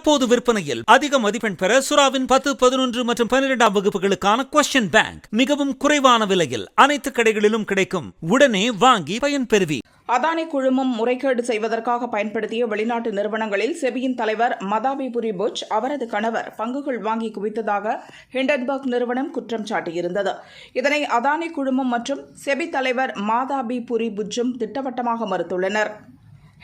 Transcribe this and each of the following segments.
தற்போது விற்பனையில் அதிக மதிப்பெண் பெற சுறாவின் பத்து பதினொன்று மற்றும் பன்னிரெண்டாம் வகுப்புகளுக்கான கொஸ்டின் பேங்க் மிகவும் குறைவான விலையில் அனைத்து கடைகளிலும் கிடைக்கும். உடனே வாங்கி பயன்பெறுவி அதானி குழுமம் முறைகேடு செய்வதற்காக பயன்படுத்திய வெளிநாட்டு நிறுவனங்களில் செபியின் தலைவர் மதாபிபுரி புட்ச் அவரது கணவர் பங்குகள் வாங்கி குவித்ததாக ஹிண்டன்பர்க் நிறுவனம் குற்றம் சாட்டியிருந்தது. இதனை அதானி குழுமம் மற்றும் செபி தலைவர் மாதாபிபுரி புரி திட்டவட்டமாக மறுத்துள்ளனர்.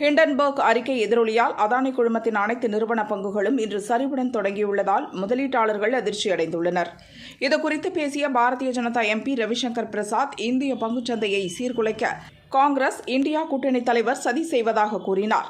ஹிண்டன்பர்க் அறிக்கை எதிரொலியால் அதானி குழுமத்தின் அனைத்து நிறுவன பங்குகளும் இன்று சரிவுடன் தொடங்கியுள்ளதால் முதலீட்டாளர்கள் அதிர்ச்சியடைந்துள்ளனர். இதுகுறித்து பேசிய பாரதிய ஜனதா எம்பி ரவிசங்கர் பிரசாத் இந்திய பங்குச்சந்தையை சீர்குலைக்க காங்கிரஸ் இந்தியா கூட்டணி தலைவர் சதி செய்வதாக கூறினார்.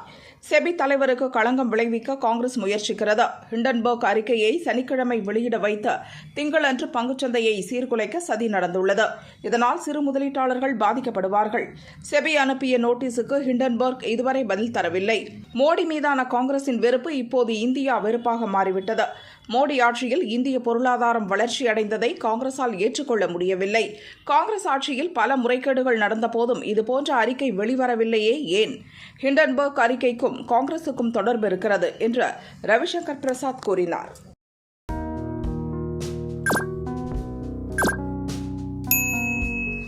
செபி தலைவருக்கு களங்கம் விளைவிக்க காங்கிரஸ் முயற்சிக்கிறது. ஹிண்டன்பர்க் அறிக்கையை சனிக்கிழமை வெளியிட வைத்து திங்களன்று பங்குச்சந்தையை சீர்குலைக்க சதி நடந்துள்ளது. இதனால் சிறு முதலீட்டாளர்கள் பாதிக்கப்படுவார்கள். செபி அனுப்பிய நோட்டீஸுக்கு ஹிண்டன்பர்க் இதுவரை பதில் தரவில்லை. மோடி மீதான காங்கிரசின் வெறுப்பு இப்போது இந்தியா வெறுப்பாக மாறிவிட்டது. மோடி ஆட்சியில் இந்திய பொருளாதாரம் வளர்ச்சி அடைந்ததை காங்கிரசால் ஏற்றுக்கொள்ள முடியவில்லை. காங்கிரஸ் ஆட்சியில் பல முறைகேடுகள் நடந்தபோதும் இதுபோன்ற அறிக்கை வெளிவரவில்லையே ஏன்? ஹிண்டன்பர்க் அறிக்கைக்கும் காங்கிரசுக்கும் தொடர்பு இருக்கிறது என்று ரவிசங்கர் பிரசாத் கூறினார்.